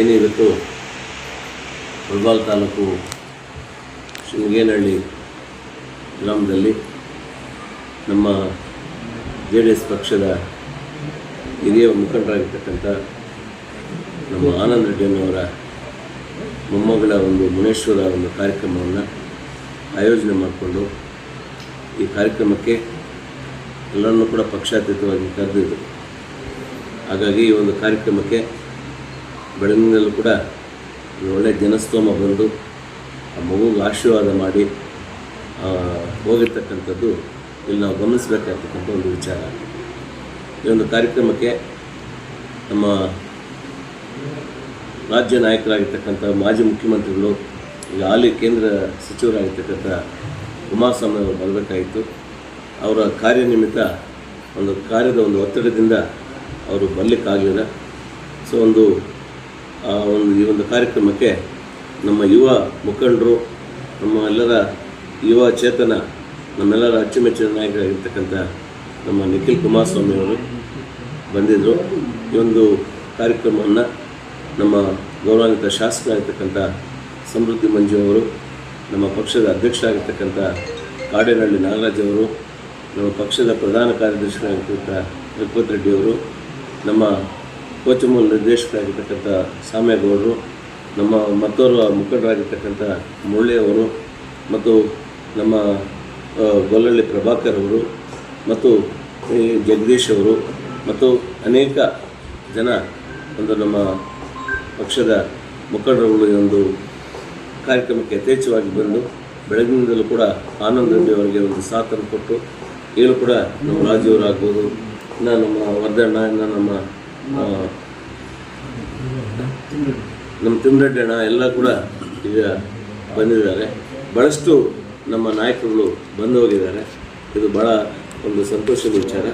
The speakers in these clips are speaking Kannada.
ಏನಿವತ್ತು ಮುಳಬಾಲ್ ತಾಲೂಕು ಶೃಂಗೇನಹಳ್ಳಿ ಗ್ರಾಮದಲ್ಲಿ ನಮ್ಮ ಜೆ ಡಿ ಎಸ್ ಪಕ್ಷದ ಹಿರಿಯ ಮುಖಂಡರಾಗಿರ್ತಕ್ಕಂಥ ನಮ್ಮ ಆನಂದ್ ರೆಡ್ಡಿಯನ್ನವರ ಮೊಮ್ಮಗಳ ಒಂದು ಮುನೇಶ್ವರ ಒಂದು ಕಾರ್ಯಕ್ರಮವನ್ನು ಆಯೋಜನೆ ಮಾಡಿಕೊಂಡು ಈ ಕಾರ್ಯಕ್ರಮಕ್ಕೆ ಎಲ್ಲರನ್ನೂ ಕೂಡ ಪಕ್ಷಾತೀತವಾಗಿ ಕರೆದಿದ್ದರು. ಹಾಗಾಗಿ ಈ ಒಂದು ಕಾರ್ಯಕ್ರಮಕ್ಕೆ ಬೆಳಗಿನಲ್ಲೂ ಕೂಡ ಒಳ್ಳೆ ಒಳ್ಳೆಯ ಜನಸ್ತೋಮ ಬಂದು ಆ ಮಗುಗೆ ಆಶೀರ್ವಾದ ಮಾಡಿ ಹೋಗಿರ್ತಕ್ಕಂಥದ್ದು ಇಲ್ಲಿ ನಾವು ಗಮನಿಸಬೇಕಾಗ್ತಕ್ಕಂಥ ಒಂದು ವಿಚಾರ. ಈ ಒಂದು ಕಾರ್ಯಕ್ರಮಕ್ಕೆ ನಮ್ಮ ರಾಜ್ಯ ನಾಯಕರಾಗಿರ್ತಕ್ಕಂಥ ಮಾಜಿ ಮುಖ್ಯಮಂತ್ರಿಗಳು, ಈಗ ಹಾಲಿ ಕೇಂದ್ರ ಸಚಿವರಾಗಿರ್ತಕ್ಕಂಥ ಕುಮಾರಸ್ವಾಮಿ ಅವರು ಬರಬೇಕಾಯಿತು ಅವರ ಕಾರ್ಯನಿಮಿತ್ತ ಒಂದು ಕಾರ್ಯದ ಒಂದು ಒತ್ತಡದಿಂದ ಅವರು ಬರಲಿಕ್ಕಾಗಲಿಲ್ಲ. ಸೊ, ಒಂದು ಆ ಒಂದು ಈ ಒಂದು ಕಾರ್ಯಕ್ರಮಕ್ಕೆ ನಮ್ಮ ಯುವ ಮುಖಂಡರು, ನಮ್ಮ ಎಲ್ಲರ ಯುವ ಚೇತನ, ನಮ್ಮೆಲ್ಲರ ಅಚ್ಚುಮೆಚ್ಚಿನ ನಾಯಕರಾಗಿರ್ತಕ್ಕಂಥ ನಮ್ಮ ನಿಖಿಲ್ ಕುಮಾರಸ್ವಾಮಿ ಅವರು ಬಂದಿದ್ದರು ಈ ಒಂದು ಕಾರ್ಯಕ್ರಮವನ್ನು ನಮ್ಮ ಗೌರವಾನ್ವಿತ ಶಾಸಕರಾಗಿರ್ತಕ್ಕಂಥ ಸಮೃದ್ಧಿ ಮಂಜು ಅವರು, ನಮ್ಮ ಪಕ್ಷದ ಅಧ್ಯಕ್ಷರಾಗಿರ್ತಕ್ಕಂಥ ಕಾಡೇನಹಳ್ಳಿ ನಾಗರಾಜ್ ಅವರು, ನಮ್ಮ ಪಕ್ಷದ ಪ್ರಧಾನ ಕಾರ್ಯದರ್ಶಿಯಾಗಿರ್ತಕ್ಕಂಥ ರಘುಪತ್ ರೆಡ್ಡಿ ಅವರು, ನಮ್ಮ ಕೋಚಮೂಲ ನಿರ್ದೇಶಕರಾಗಿರ್ತಕ್ಕಂಥ ಸಾಮೇಗೌಡರು ನಮ್ಮ ಮತ್ತೋರ್ವ ಮುಖಂಡರಾಗಿರ್ತಕ್ಕಂಥ ಮುರಳಿಯವರು ಮತ್ತು ನಮ್ಮ ಗೊಲ್ಲಳ್ಳಿ ಪ್ರಭಾಕರ್ ಅವರು ಮತ್ತು ಜಗದೀಶ್ ಅವರು ಮತ್ತು ಅನೇಕ ಜನ ಒಂದು ನಮ್ಮ ಪಕ್ಷದ ಮುಖಂಡರುಗಳು ಈ ಒಂದು ಕಾರ್ಯಕ್ರಮಕ್ಕೆ ಯಥೇಚ್ಛವಾಗಿ ಬಂದು ಬೆಳಗಿನಿಂದಲೂ ಕೂಡ ಆನಂದ್ ರೆಡ್ಡಿ ಅವರಿಗೆ ಒಂದು ಸಾಥನ್ನು ಕೊಟ್ಟು ಈಗಲೂ ಕೂಡ ನಮ್ಮ ರಾಜೀವರಾಗ್ಬೋದು ಇನ್ನು ನಮ್ಮ ವರ್ಧಣ್ಣ, ಇನ್ನು ನಮ್ಮ ನಮ್ಮ ತಿಮ್ಮರೆಡ್ಡಿ ಅಣ್ಣ ಎಲ್ಲ ಕೂಡ ಈಗ ಬಂದಿದ್ದಾರೆ. ಭಾಳಷ್ಟು ನಮ್ಮ ನಾಯಕರುಗಳು ಬಂದು ಹೋಗಿದ್ದಾರೆ. ಇದು ಭಾಳ ಒಂದು ಸಂತೋಷದ ವಿಚಾರ.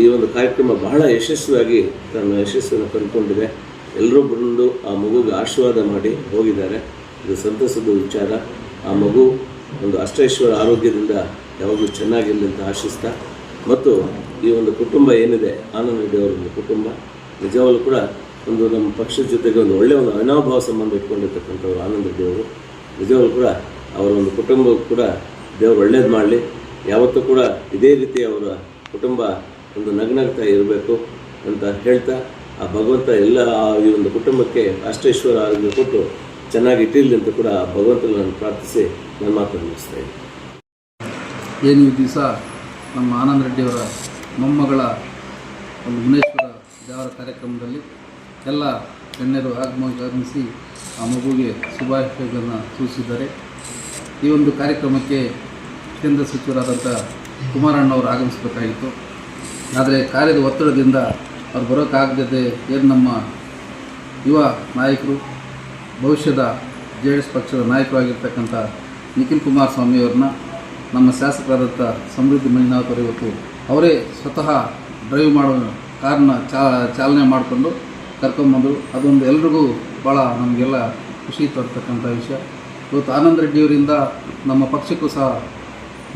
ಈ ಒಂದು ಕಾರ್ಯಕ್ರಮ ಬಹಳ ಯಶಸ್ವಿಯಾಗಿ ತನ್ನ ಯಶಸ್ಸನ್ನು ಕಂಡುಕೊಂಡಿದೆ. ಎಲ್ಲರೂ ಬಂದು ಆ ಮಗುಗೆ ಆಶೀರ್ವಾದ ಮಾಡಿ ಹೋಗಿದ್ದಾರೆ. ಇದು ಸಂತಸದ ವಿಚಾರ. ಆ ಮಗು ಒಂದು ಅಷ್ಟೈಶ್ವರ ಆರೋಗ್ಯದಿಂದ ಯಾವಾಗಲೂ ಚೆನ್ನಾಗಿರಲಿ ಅಂತ ಆಶಿಸ್ತಾ, ಮತ್ತು ಈ ಒಂದು ಕುಟುಂಬ ಏನಿದೆ, ಆನಂದ ರೆಡ್ಡಿ ಅವರ ಒಂದು ಕುಟುಂಬ ನಿಜವಾಗ್ಲೂ ಕೂಡ ಒಂದು ನಮ್ಮ ಪಕ್ಷದ ಜೊತೆಗೆ ಒಂದು ಒಳ್ಳೆಯ ಒಂದು ಅವಿನಾಭಾವ ಸಂಬಂಧ ಇಟ್ಕೊಂಡಿರ್ತಕ್ಕಂಥವ್ರು ಆನಂದ ದೇವರು ನಿಜವಾಗ್ಲೂ ಕೂಡ ಅವರ ಒಂದು ಕುಟುಂಬಕ್ಕೂ ಕೂಡ ದೇವರು ಒಳ್ಳೇದು ಮಾಡಲಿ. ಯಾವತ್ತೂ ಕೂಡ ಇದೇ ರೀತಿ ಅವರ ಕುಟುಂಬ ಒಂದು ನಗ್ನಗ್ತಾ ಇರಬೇಕು ಅಂತ ಹೇಳ್ತಾ, ಆ ಭಗವಂತ ಎಲ್ಲ ಈ ಒಂದು ಕುಟುಂಬಕ್ಕೆ ಅಷ್ಟೇಶ್ವರ ಆರೋಗ್ಯ ಕೊಟ್ಟು ಚೆನ್ನಾಗಿ ಇಟ್ಟಿರಲಿ ಅಂತ ಕೂಡ ಆ ಭಗವಂತನ ನಾನು ಪ್ರಾರ್ಥಿಸಿ ನನ್ನ ಮಾತನ್ನು ಮುಗಿಸ್ತಾ ಇದ್ದೀನಿ. ಏನು ಈ ದಿವಸ ನಮ್ಮ ಆನಂದ ರೆಡ್ಡಿಯವರ ಮೊಮ್ಮಗಳ ಒಂದು ಮುನೇಶ್ವರ ದೇವರ ಕಾರ್ಯಕ್ರಮದಲ್ಲಿ ಎಲ್ಲ ಗಣ್ಯರು ಆಗಮ ಆಗಮಿಸಿ ಆ ಮಗುವಿಗೆ ಶುಭಾಶಯಗಳನ್ನು ಸೂಚಿಸಿದ್ದಾರೆ. ಈ ಒಂದು ಕಾರ್ಯಕ್ರಮಕ್ಕೆ ಕೇಂದ್ರ ಸಚಿವರಾದಂಥ ಕುಮಾರಣ್ಣವರು ಆಗಮಿಸಬೇಕಾಗಿತ್ತು. ಆದರೆ ಕಾರ್ಯದ ಒತ್ತಡದಿಂದ ಅವ್ರು ಬರೋಕ್ಕಾಗದೆ ಏನು ನಮ್ಮ ಯುವ ನಾಯಕರು, ಭವಿಷ್ಯದ ಜೆ ಡಿ ಎಸ್ ಪಕ್ಷದ ನಾಯಕರಾಗಿರ್ತಕ್ಕಂಥ ನಿಖಿಲ್ ಕುಮಾರಸ್ವಾಮಿಯವ್ರನ್ನ ನಮ್ಮ ಶಾಸಕರಾದಂಥ ಸಮೃದ್ಧಿ ಮಂಜುನಾಥ್ ಅವರು ಇವತ್ತು ಅವರೇ ಸ್ವತಃ ಡ್ರೈವ್ ಮಾಡೋ ಕಾರ್ನ ಚಾಲನೆ ಮಾಡಿಕೊಂಡು ಕರ್ಕೊಂಬಂದರು ಅದೊಂದು ಎಲ್ರಿಗೂ ಭಾಳ ನಮಗೆಲ್ಲ ಖುಷಿ ತರ್ತಕ್ಕಂಥ ವಿಷಯ. ಇವತ್ತು ಆನಂದ್ ರೆಡ್ಡಿಯವರಿಂದ ನಮ್ಮ ಪಕ್ಷಕ್ಕೂ ಸಹ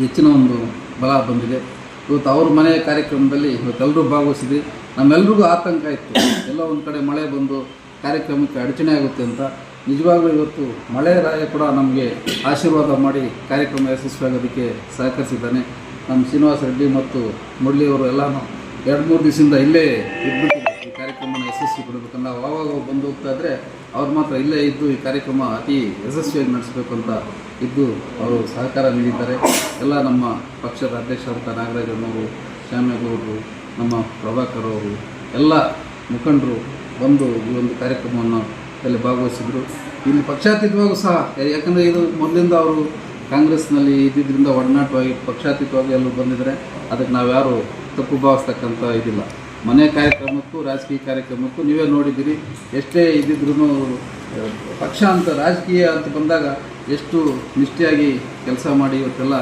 ಹೆಚ್ಚಿನ ಒಂದು ಬಲ ಬಂದಿದೆ. ಇವತ್ತು ಅವ್ರ ಮನೆಯ ಕಾರ್ಯಕ್ರಮದಲ್ಲಿ ಇವತ್ತೆಲ್ಲರೂ ಭಾಗವಹಿಸಿದ್ವಿ. ನಮ್ಮೆಲ್ರಿಗೂ ಆತಂಕ ಇತ್ತು. ಎಲ್ಲ ಒಂದು ಕಡೆ ಮಳೆ ಬಂದು ಕಾರ್ಯಕ್ರಮಕ್ಕೆ ಅಡಚಣೆ ಆಗುತ್ತೆ ಅಂತ. ನಿಜವಾಗ್ಲೂ ಇವತ್ತು ಮಳೆ ರಾಯ ಕೂಡ ನಮಗೆ ಆಶೀರ್ವಾದ ಮಾಡಿ ಕಾರ್ಯಕ್ರಮ ಯಶಸ್ವಿಯಾಗೋದಕ್ಕೆ ಸಹಕರಿಸಿದ್ದಾನೆ. ನಮ್ಮ ಶ್ರೀನಿವಾಸ ರೆಡ್ಡಿ ಮತ್ತು ಮುರಳಿಯವರು ಎಲ್ಲನೂ ಎರಡು ಮೂರು ದಿವಸದಿಂದ ಇಲ್ಲೇ ಇದ್ಬಿಟ್ಟಿದ್ದೆ ಈ ಕಾರ್ಯಕ್ರಮನ ಯಶಸ್ವಿ ಕೊಡಬೇಕಂದ್ರೆ ನಾವು ಆವಾಗ ಬಂದು ಹೋಗ್ತಾ ಇದ್ದರೆ ಅವ್ರು ಮಾತ್ರ ಇಲ್ಲೇ ಇದ್ದು ಈ ಕಾರ್ಯಕ್ರಮ ಅತಿ ಯಶಸ್ವಿಯಾಗಿ ನಡೆಸಬೇಕು ಅಂತ ಇದ್ದು ಅವರು ಸಹಕಾರ ನೀಡಿದ್ದಾರೆ. ಎಲ್ಲ ನಮ್ಮ ಪಕ್ಷದ ಅಧ್ಯಕ್ಷರಾದಂಥ ನಾಗರಾಜನವರು ಶ್ಯಾಮೇಗೌಡರು ನಮ್ಮ ಪ್ರಭಾಕರ್ ಅವರು ಎಲ್ಲ ಮುಖಂಡರು ಬಂದು ಈ ಒಂದು ಕಾರ್ಯಕ್ರಮವನ್ನು ಅಲ್ಲಿ ಭಾಗವಹಿಸಿದರು. ಇಲ್ಲಿ ಪಕ್ಷಾತೀತವಾಗೂ ಸಹ, ಯಾಕಂದರೆ ಇದು ಮೊದಲಿಂದ ಅವರು ಕಾಂಗ್ರೆಸ್ನಲ್ಲಿ ಇದ್ದಿದ್ದರಿಂದ ಒಡನಾಟವಾಗಿ ಪಕ್ಷಾತೀತವಾಗಿ ಎಲ್ಲರೂ ಬಂದಿದ್ದಾರೆ. ಅದಕ್ಕೆ ನಾವು ಯಾರು ತಪ್ಪು ಭಾವಿಸ್ತಕ್ಕಂಥ ಇದಿಲ್ಲ. ಮನೆ ಕಾರ್ಯಕ್ರಮಕ್ಕೂ, ರಾಜಕೀಯ ಕಾರ್ಯಕ್ರಮಕ್ಕೂ ನೀವೇ ನೋಡಿದ್ದೀರಿ. ಎಷ್ಟೇ ಇದ್ದಿದ್ರೂ ಪಕ್ಷ ಅಂತ ರಾಜಕೀಯ ಅಂತ ಬಂದಾಗ ಎಷ್ಟು ನಿಷ್ಠೆಯಾಗಿ ಕೆಲಸ ಮಾಡಿ ಇವತ್ತೆಲ್ಲ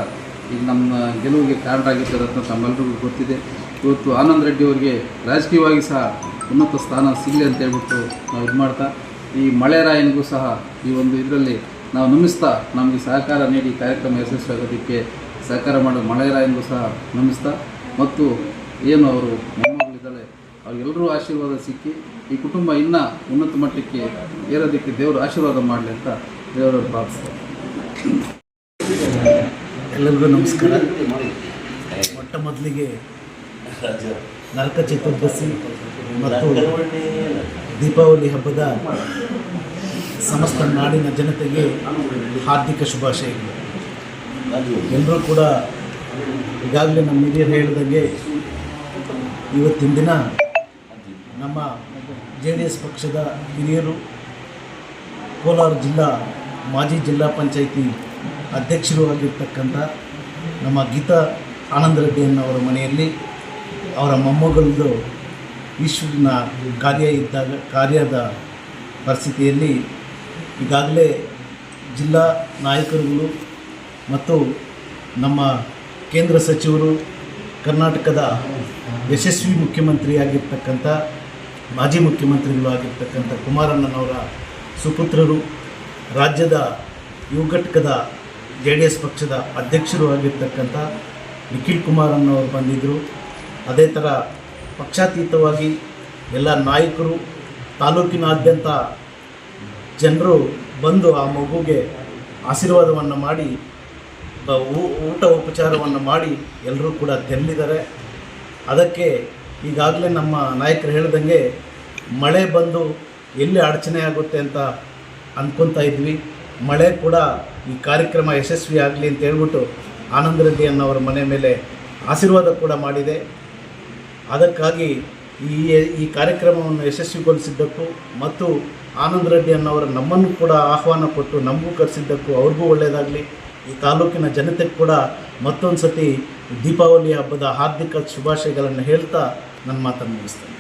ಈಗ ನಮ್ಮ ಗೆಲುವಿಗೆ ಕಾರಣರಾಗಿದ್ದಾರೆ ಅಂತ ನಮ್ಮೆಲ್ಲರಿಗೂ ಗೊತ್ತಿದೆ. ಇವತ್ತು ಆನಂದ್ ರೆಡ್ಡಿ ಅವರಿಗೆ ರಾಜಕೀಯವಾಗಿ ಸಹ ಉನ್ನತ ಸ್ಥಾನ ಸಿಗಲಿ ಅಂತ ಹೇಳ್ಬಿಟ್ಟು ನಾವು ಇದು ಮಾಡ್ತಾ, ಈ ಮಳೆ ರಾಯನಿಗೂ ಸಹ ಈ ಒಂದು ಇದರಲ್ಲಿ ನಾವು ನಮಿಸ್ತಾ, ನಮಗೆ ಸಹಕಾರ ನೀಡಿ ಕಾರ್ಯಕ್ರಮ ಯಶಸ್ವಿಯಾಗೋದಕ್ಕೆ ಸಹಕಾರ ಮಾಡೋ ಮಳೆ ರಾಯನಿಗೂ ಸಹ ನಮಿಸ್ತಾ. ಮತ್ತು ಏನು ಅವರು ಮೊಮ್ಮಗಳಿದ್ದಾಳೆ ಅವ್ರಿಗೆಲ್ಲರೂ ಆಶೀರ್ವಾದ ಸಿಕ್ಕಿ ಈ ಕುಟುಂಬ ಇನ್ನೂ ಉನ್ನತ ಮಟ್ಟಕ್ಕೆ ಏರೋದಕ್ಕೆ ದೇವರು ಆಶೀರ್ವಾದ ಮಾಡಲಿ ಅಂತ ದೇವರ ಪ್ರಾರ್ಥಿಸ್ತಾರೆ ಎಲ್ಲರಿಗೂ ನಮಸ್ಕಾರ. ಮೊಟ್ಟ ಮೊದಲಿಗೆ ನರಕ ಚತುರ್ದಶಿ ಮತ್ತು ದೀಪಾವಳಿ ಹಬ್ಬದ ಸಮಸ್ತ ನಾಡಿನ ಜನತೆಗೆ ಹಾರ್ದಿಕ ಶುಭಾಶಯಗಳು. ಎಲ್ಲರೂ ಕೂಡ ಈಗಾಗಲೇ ನಮ್ಮ ಹಿರಿಯರು ಹೇಳಿದಂಗೆ ಇವತ್ತಿನ ದಿನ ನಮ್ಮ ಜೆ ಡಿ ಎಸ್ ಪಕ್ಷದ ಹಿರಿಯರು ಕೋಲಾರ ಜಿಲ್ಲಾ, ಮಾಜಿ ಜಿಲ್ಲಾ ಪಂಚಾಯಿತಿ ಅಧ್ಯಕ್ಷರು ಆಗಿರ್ತಕ್ಕಂಥ ನಮ್ಮ ಗೀತಾ ಆನಂದ ರೆಡ್ಡಿಯನ್ನವರ ಮನೆಯಲ್ಲಿ ಅವರ ಮೊಮ್ಮಗಳದ್ದು ಈಶ್ವರನ ಕಾರ್ಯ ಇದ್ದಾಗ, ಕಾರ್ಯದ ಪರಿಸ್ಥಿತಿಯಲ್ಲಿ ಈಗಾಗಲೇ ಜಿಲ್ಲಾ ನಾಯಕರುಗಳು ಮತ್ತು ನಮ್ಮ ಕೇಂದ್ರ ಸಚಿವರು ಕರ್ನಾಟಕದ ಯಶಸ್ವಿ ಮುಖ್ಯಮಂತ್ರಿಯಾಗಿರ್ತಕ್ಕಂಥ, ಮಾಜಿ ಮುಖ್ಯಮಂತ್ರಿಗಳು ಆಗಿರ್ತಕ್ಕಂಥ ಕುಮಾರಣ್ಣನವರ ಸುಪುತ್ರರು, ರಾಜ್ಯದ ಯುವ ಘಟಕದ ಜೆ ಡಿ ಎಸ್ ಪಕ್ಷದ ಅಧ್ಯಕ್ಷರು ಆಗಿರ್ತಕ್ಕಂಥ ನಿಖಿಲ್ ಕುಮಾರಣ್ಣವರು ಬಂದಿದ್ದರು. ಅದೇ ಥರ ಪಕ್ಷಾತೀತವಾಗಿ ಎಲ್ಲ ನಾಯಕರು, ತಾಲೂಕಿನಾದ್ಯಂತ ಜನರು ಬಂದು ಆ ಮಗುಗೆ ಆಶೀರ್ವಾದವನ್ನು ಮಾಡಿ ಊಟ ಉಪಚಾರವನ್ನು ಮಾಡಿ ಎಲ್ಲರೂ ಕೂಡ ತೆರಳಿದ್ದಾರೆ ಅದಕ್ಕೆ ಈಗಾಗಲೇ ನಮ್ಮ ನಾಯಕರು ಹೇಳ್ದಂಗೆ ಮಳೆ ಬಂದು ಎಲ್ಲಿ ಅಡಚಣೆ ಆಗುತ್ತೆ ಅಂತ ಅಂದ್ಕೊತಾ ಇದ್ವಿ. ಮಳೆ ಕೂಡ ಈ ಕಾರ್ಯಕ್ರಮ ಯಶಸ್ವಿ ಆಗಲಿ ಅಂತ ಹೇಳ್ಬಿಟ್ಟು ಆನಂದ ರೆಡ್ಡಿ ಮನೆ ಮೇಲೆ ಆಶೀರ್ವಾದ ಕೂಡ ಮಾಡಿದೆ. ಅದಕ್ಕಾಗಿ ಈ ಈ ಕಾರ್ಯಕ್ರಮವನ್ನು ಯಶಸ್ವಿಗೊಳಿಸಿದ್ದಕ್ಕೂ ಮತ್ತು ಆನಂದ್ ರೆಡ್ಡಿ ಅನ್ನೋರು ನಮ್ಮನ್ನು ಕೂಡ ಆಹ್ವಾನ ಕೊಟ್ಟು ನಮಗೂ ಕರೆಸಿದ್ದಕ್ಕೂ ಅವ್ರಿಗೂ ಒಳ್ಳೆಯದಾಗಲಿ ಈ ತಾಲೂಕಿನ ಜನತೆಗೆ ಕೂಡ ಮತ್ತೊಂದು ಸತಿ ದೀಪಾವಳಿ ಹಬ್ಬದ ಹಾರ್ದಿಕ ಶುಭಾಶಯಗಳನ್ನು ಹೇಳ್ತಾ ನನ್ನ ಮಾತನ್ನು ಮುಗಿಸ್ತೇನೆ.